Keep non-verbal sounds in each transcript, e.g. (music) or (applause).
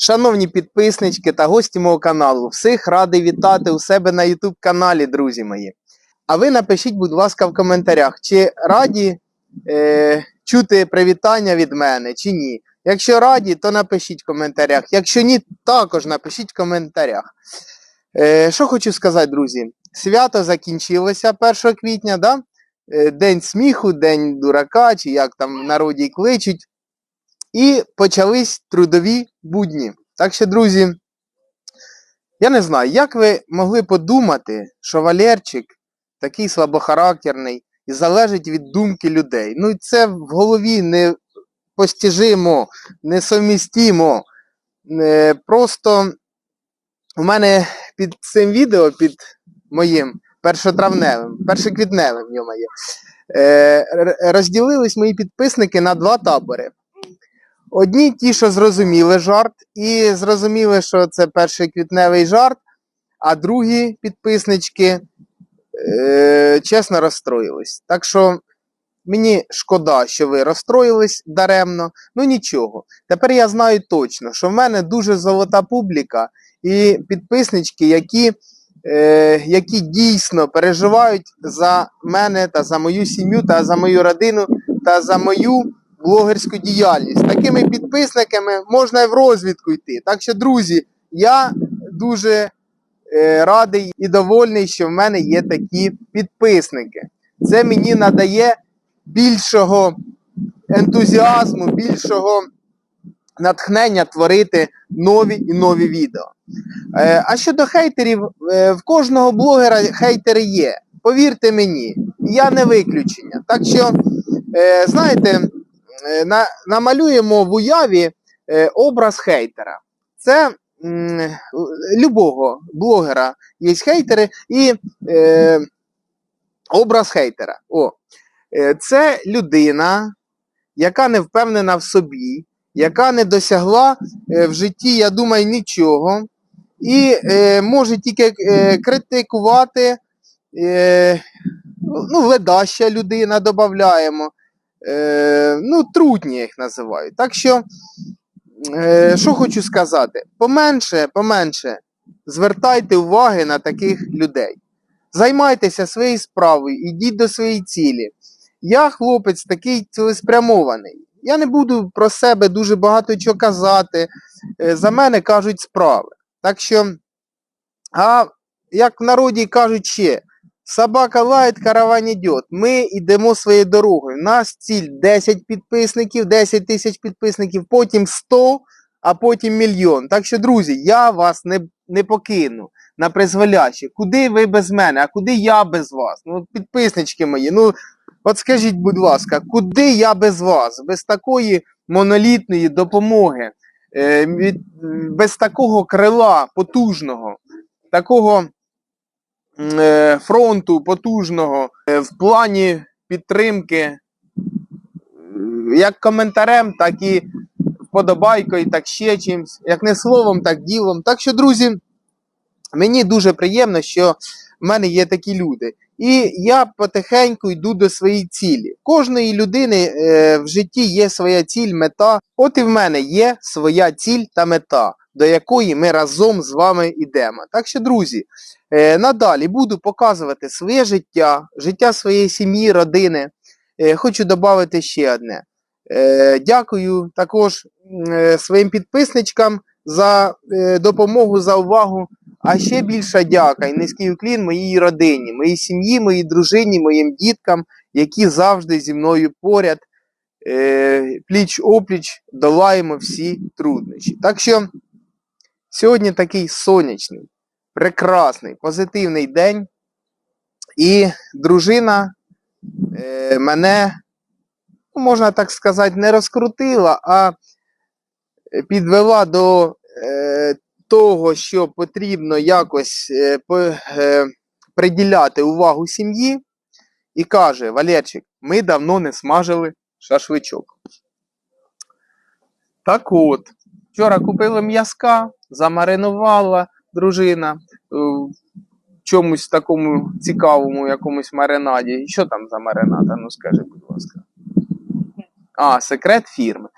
Шановні підписнички та гості мого каналу, всіх радий вітати у себе на YouTube каналі, друзі мої. А ви напишіть, будь ласка, в коментарях, чи раді е, чути привітання від мене, чи ні. Якщо раді, то напишіть в коментарях. Якщо ні, також напишіть в коментарях. Е, що хочу сказати, друзі? Свято закінчилося 1 квітня, да? Е, День сміху, День дурака, чи як там в народі кличуть. І почались трудові будні. Так що, друзі, я не знаю, як ви могли подумати, що Валерчик такий слабохарактерний і залежить від думки людей. Ну, це в голові не постіжимо, несовмістимо. Е, Просто у мене під цим відео, під моїм першотравневим, першоквітневим, йомає, е, розділились мої підписники на два табори. Одні ті, що зрозуміли жарт, і зрозуміли, що це перший квітневий жарт, а другі підписнички е, чесно розстроїлись. Так що мені шкода, що ви розстроїлись даремно. Ну нічого. Тепер я знаю точно, що в мене дуже золота публіка і підписнички, які, е, які дійсно переживають за мене та за мою сім'ю, та за мою родину, та за мою блогерську діяльність. Такими підписниками можна і в розвідку йти. Так що, друзі, я дуже е, радий і довольний, що в мене є такі підписники. Це мені надає більшого ентузіазму, більшого натхнення творити нові і нові відео. Е, а щодо хейтерів, е, в кожного блогера хейтери є. Повірте мені, я не виключення. Так що, знаєте, на, намалюємо в уяві е, образ хейтера. Це м, любого блогера є хейтери і е, образ хейтера. О, е, це людина, яка не впевнена в собі, яка не досягла е, в житті, я думаю, нічого, і е, може тільки е, критикувати. Е, ну, ледаща людина додаємо. Е, ну, трутні їх називаю. Так що, е, що хочу сказати, поменше, поменше звертайте уваги на таких людей. Займайтеся своєю справою, ідіть до своєї цілі. Я хлопець такий цілеспрямований. Я не буду про себе дуже багато чого казати. Е, За мене кажуть справи. Так що, а як в народі кажуть ще, собака лає, караван йде. Ми йдемо своєю дорогою. У нас ціль 10 підписників, 10 тисяч підписників, потім 100, а потім мільйон. Так що, друзі, я вас не, не покину на призволяще. Куди ви без мене, а куди я без вас? Ну, підписнички мої, ну от скажіть, будь ласка, куди я без вас? Без такої монолітної допомоги, від- без такого крила потужного, такого фронту потужного е, в плані підтримки, е, як коментарем, так і вподобайкою, так ще чимось, як не словом, так ділом. Так що, друзі, мені дуже приємно, що в мене є такі люди. І я потихеньку йду до своєї цілі. Кожної людини е, в житті є своя ціль, мета. От і в мене є своя ціль та мета, до якої ми разом з вами йдемо. Так що, друзі, е, надалі буду показувати своє життя, життя своєї сім'ї, родини. Е, хочу додати ще одне. Е, дякую також своїм підписничкам за допомогу, за увагу. А ще більша дяка і низький уклін моїй родині, моїй сім'ї, моїй дружині, моїм діткам, які завжди зі мною поряд, пліч опліч долаємо всі труднощі. Так що сьогодні такий сонячний, прекрасний, позитивний день. І дружина е, мене, ну, можна так сказати, не розкрутила, а підвела до е, того, що потрібно якось е, е, приділяти увагу сім'ї, і каже: Валерчик, ми давно не смажили шашличок. Так от, вчора купили м'язка, замаринувала дружина е, в чомусь такому цікавому якомусь маринаді. Що там за маринад? А Ну скажи, будь ласка. А, секрет фірми.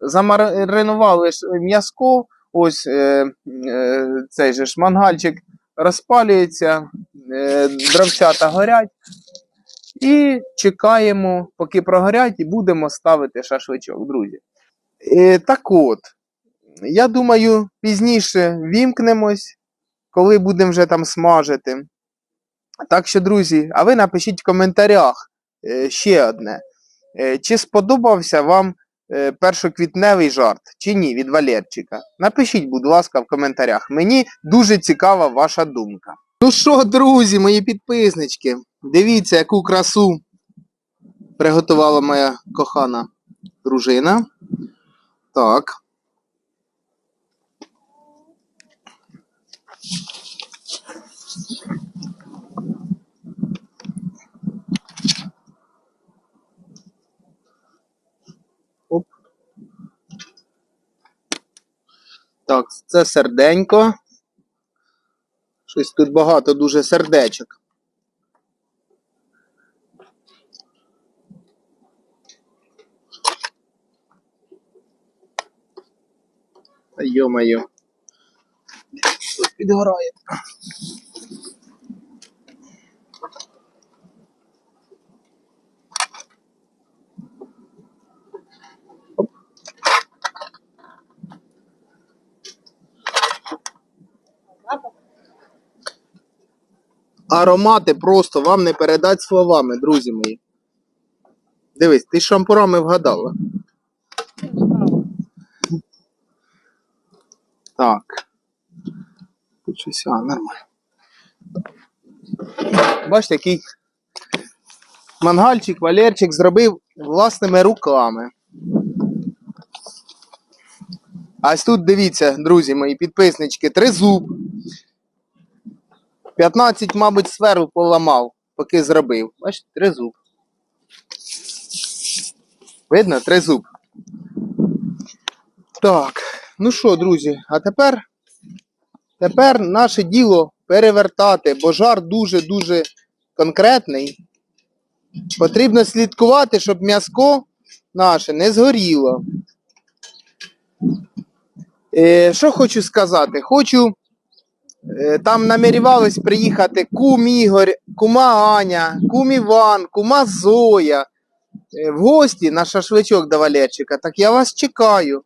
Замаринували м'язко, ось е, е, цей же ж мангальчик розпалюється, е, дровцята горять. І чекаємо, поки прогорять, і будемо ставити шашличок, друзі. Е, так от, я думаю, пізніше вімкнемось, коли будемо вже там смажити. Так що, друзі, а ви напишіть в коментарях е, ще одне. Е, Чи сподобався вам е, першоквітневий жарт, чи ні, від Валерчика? Напишіть, будь ласка, в коментарях. Мені дуже цікава ваша думка. Ну що, друзі, мої підписнички, дивіться, яку красу приготувала моя кохана дружина. Так. Оп. Так, це серденько. Щось тут багато дуже сердечок. Йо-моє. Підгорає. Аромати просто вам не передать словами, друзі мої. Дивись, ти шампурами вгадала. Так. Тут щось, а, нормально. Бачите, який мангальчик, Валерчик зробив власними руками. А ось тут дивіться, друзі мої підписнички, тризуб. 15, мабуть, сферу поламав, поки зробив. Бачите, тризуб. Видно? Тризуб. Так, ну що, друзі, а тепер, тепер наше діло перевертати, бо жар дуже-дуже конкретний. Потрібно слідкувати, щоб м'язко наше не згоріло. Е, що хочу сказати? Хочу. е, Там намірювались приїхати кум Ігор, кума Аня, кум Іван, кума Зоя е, в гості на шашличок до Валерчика. Так я вас чекаю.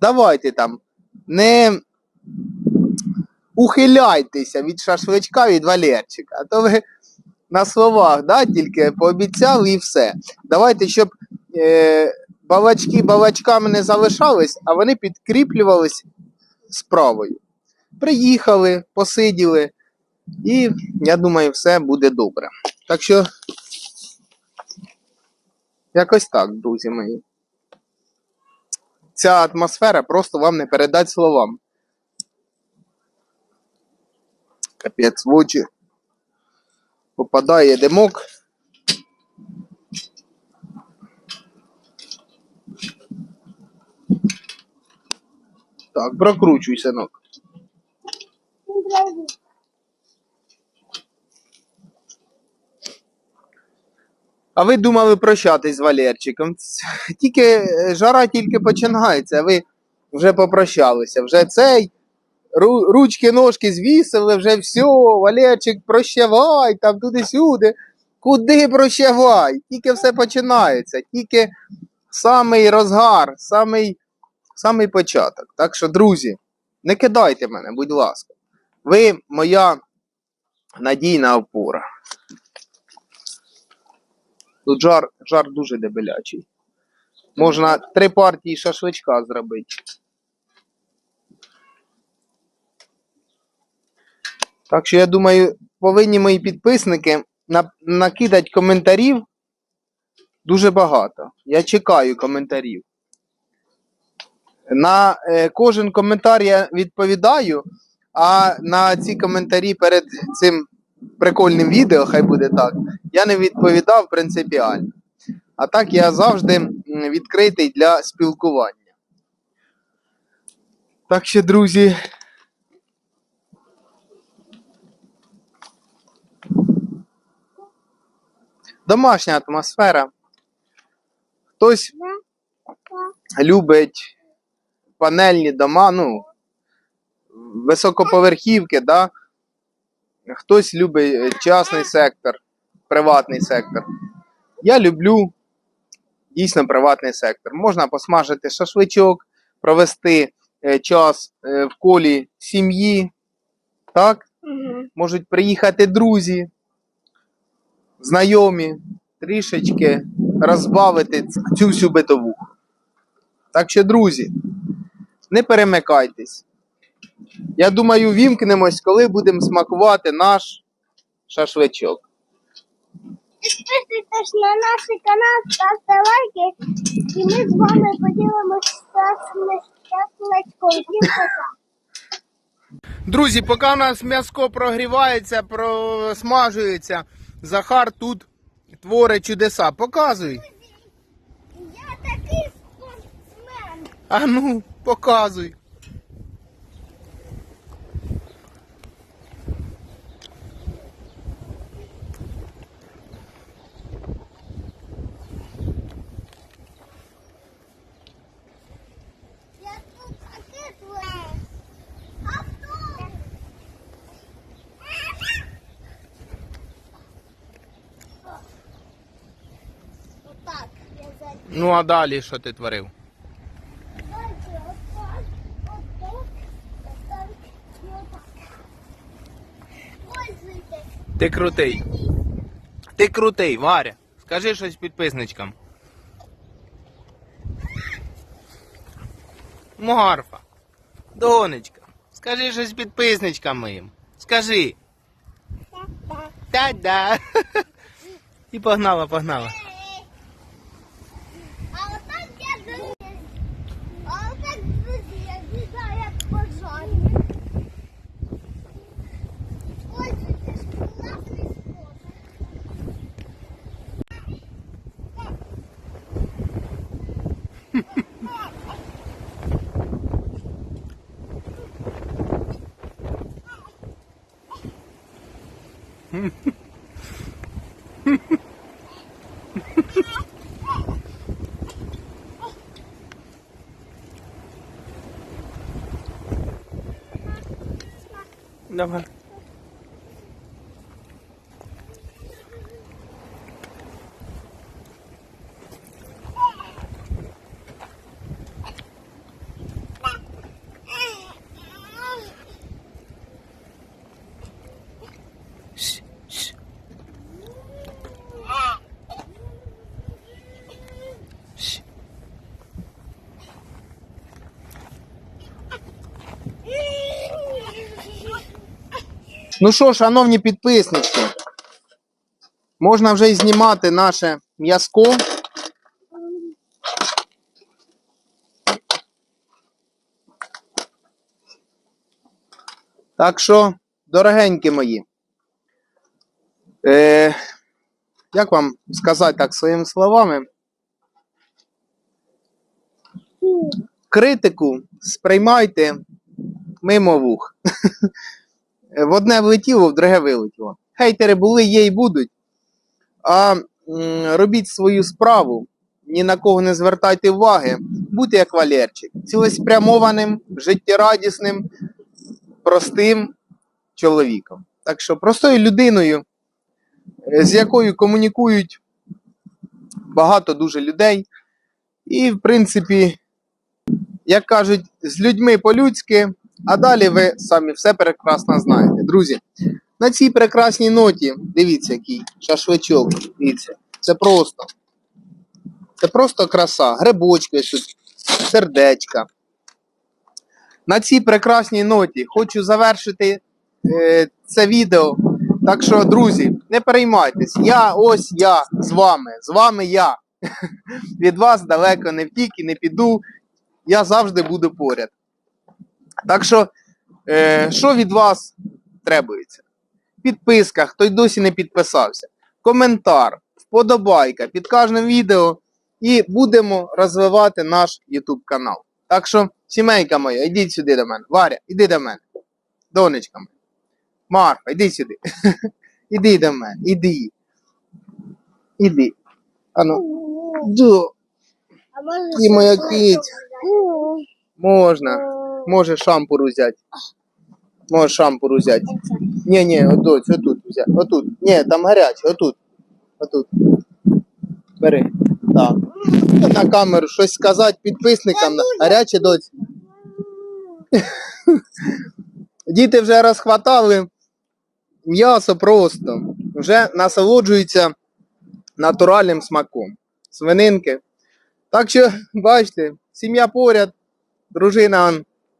Давайте там. Не ухиляйтеся від шашличка від Валерчика. А то ви на словах, да, тільки пообіцяли і все. Давайте, щоб е, балачки балачками не залишались, а вони підкріплювались справою. Приїхали, посиділи, і я думаю, все буде добре. Так що, якось так, друзі мої. Ця атмосфера просто вам не передать словам. Капець в очі. Попадає димок. Так, прокручуй, синок. А ви думали прощатись з Валерчиком? Тільки е, жара тільки починається, ви вже попрощалися. Вже цей ручки, ножки звісили, вже все, Валерчик, прощавай, там туди-сюди. Куди прощавай? Тільки все починається, тільки самий розгар, самий, самий початок. Так що, друзі, не кидайте мене, будь ласка. Ви моя надійна опора. Тут жар, жар дуже дебелячий. Можна три партії шашличка зробити. Так що я думаю, повинні мої підписники накидати коментарів дуже багато. Я чекаю коментарів. На е, кожен коментар я відповідаю, а на ці коментарі перед цим прикольним відео, хай буде так, я не відповідав принципіально. А так я завжди відкритий для спілкування. Так що, друзі. Домашня атмосфера. Хтось любить панельні дома, ну, високоповерхівки, да? хтось любить е, частний сектор, приватний сектор. Я люблю дійсно приватний сектор. Можна посмажити шашличок, провести е, час е, в колі сім'ї, так? Угу. можуть приїхати друзі, знайомі, трішечки розбавити цю всю битовуху. Так що, друзі, не перемикайтесь. Я думаю, вімкнемось, коли будемо смакувати наш шашличок. Підписуйтесь на наш канал, ставте лайки, і ми з вами поділимося пока. Друзі, поки у нас м'яско прогрівається, просмажується, Захар тут творить чудеса. Показуй. Я такий спортсмен. А ну, показуй. Я тут такий твоє. А хто? Отак. Я зараз. Ну а далі що ти творив? Ти крутий. Ти крутий, Варя. Скажи щось підписничкам. Марфа. Донечка. Скажи щось підписничкам моїм. Скажи. Та-да. (laughs) І погнала, погнала. Mm-hmm. (laughs) Ну що, шановні підписнички, можна вже і знімати наше м'язко. Так що, дорогенькі мої, е, як вам сказати так своїми словами? Критику сприймайте мимо вух. (laughs) В одне влетіло, в друге вилетіло. Хейтери були, є і будуть. А робіть свою справу, ні на кого не звертайте уваги, будьте як Валерчик, цілеспрямованим, життєрадісним, простим чоловіком. Так що простою людиною, е, з якою комунікують багато дуже людей. І, в принципі, як кажуть, з людьми по-людськи, а далі ви самі все прекрасно знаєте. Друзі, на цій прекрасній ноті, дивіться, який шашличок. Дивіться, це просто. Це просто краса. Грибочки, тут, сердечка. На цій прекрасній ноті хочу завершити е, це відео. Так що, друзі, не переймайтесь. Я ось я з вами. З вами я. (laughs) Від вас далеко не втік і не піду. Я завжди буду поряд. Так що, е, що від вас требується? Підписка, хто й досі не підписався, коментар, вподобайка під кожним відео, і будемо розвивати наш YouTube канал. Так що, сімейка моя, йдіть сюди до мене. Варя, іди до мене. Донечка моя. Марфа, іди сюди. (laughs) Іди до мене, іди. Іди. Ану. І моя подумати? Можна. Е, Можеш шампур взяти. Можеш шампур взяти. Ні, ні, отут, отут взяти. Отут. Ні, там гаряче, отут. Отут. Бери. Так. На камеру щось сказати підписникам. Гаряче доць. (laughs) Діти вже розхватали м'ясо просто. Вже насолоджуються натуральним смаком. Свининки. Так що, бачите, сім'я поряд, дружина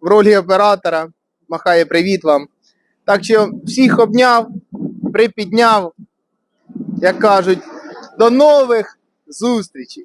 в ролі оператора, махає привіт вам. Так що всіх обняв, припідняв, як кажуть, до нових зустрічей.